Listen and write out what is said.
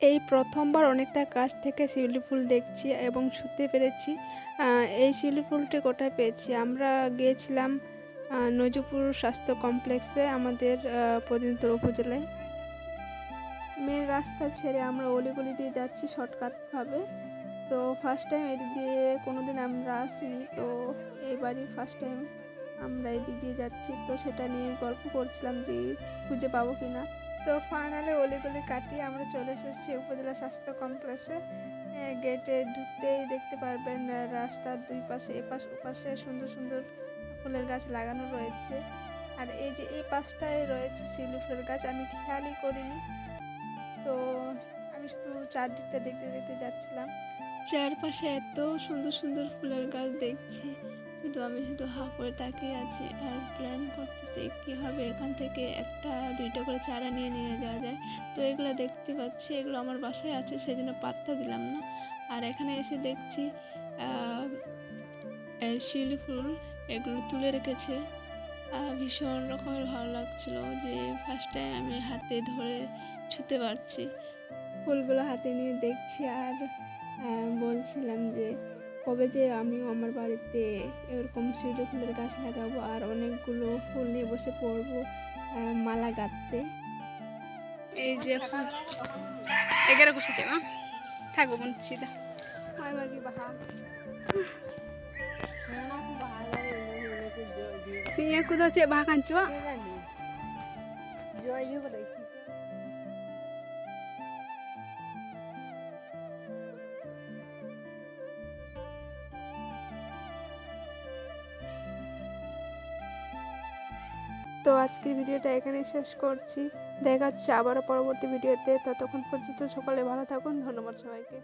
এই প্রথমবার অনেকটা কাছ থেকে শিউলি ফুল দেখছি এবং শুতে পেরেছি। এই শিউলি ফুলটি কোথায় পেয়েছি? আমরা গিয়েছিলাম নজিপুর স্বাস্থ্য কমপ্লেক্সে আমাদের আহ, প্রতিনিধিত্ব উপজেলায়। মেন রাস্তা ছেড়ে আমরা অলিগলি দিয়ে যাচ্ছি শর্টকাটভাবে। তো ফার্স্ট টাইম এদিক দিয়ে কোনোদিন আমরা আসিনি তো এইবারই ফার্স্ট টাইম আমরা এদিক দিয়ে যাচ্ছি। তো সেটা নিয়ে গল্প করছিলাম যে খুঁজে পাবো কিনা। তো ফাইনালি অলিগলি কাটিয়ে আমরা চলে এসেছি উপজেলা স্বাস্থ্য কমপ্লেক্সে গেটে ঢুকতেই দেখতে পারবেন রাস্তার দুই পাশে এপাশ ওপাশে সুন্দর সুন্দর ফুলের গাছ লাগানো রয়েছে। আর এই যে এই পাশটায় রয়েছে শিউলি ফুলের গাছ, আমি খেয়ালই করিনি। তো আমি শুধু চারদিকটা দেখতে দেখতে যাচ্ছিলাম। চারপাশে এত সুন্দর সুন্দর ফুলের গাছ দেখছি। শুধু আমি শুধু হা করে তাকিয়ে আছি আর প্ল্যান করতেছি কীভাবে এখান থেকে একটা দুইটা করে চারা নিয়ে নিয়ে যাওয়া যায়। তো এগুলো দেখতে পাচ্ছি, এগুলো আমার বাসায় আছে সেই জন্য পাত্তা দিলাম না। আর এখানে এসে দেখছি শিউলি ফুল এগুলো তুলে রেখেছে। ভীষণ রকমের ভালো লাগছিল যে ফার্স্ট টাইম আমি হাতে ধরে ছুতে পারছি। ফুলগুলো হাতে নিয়ে দেখছি আর বলছিলাম যে কবে যে আমিও আমার বাড়িতে এরকম শিউলি ফুলের গাছ লাগাবো আর অনেকগুলো ফুল নিয়ে বসে পড়ব মালা গাঁথতে। এই যে এগারো বসেছে মা। থাকব হয় বাহা। পিয়া কুদা চে বাহা কাঞ্চুয়া তো আজকের ভিডিওটা এখানেই শেষ করছি। দেখা হচ্ছে আবারও পরবর্তী ভিডিওতে। ততক্ষণ পর্যন্ত সকলে ভালো থাকুন। ধন্যবাদ সবাইকে।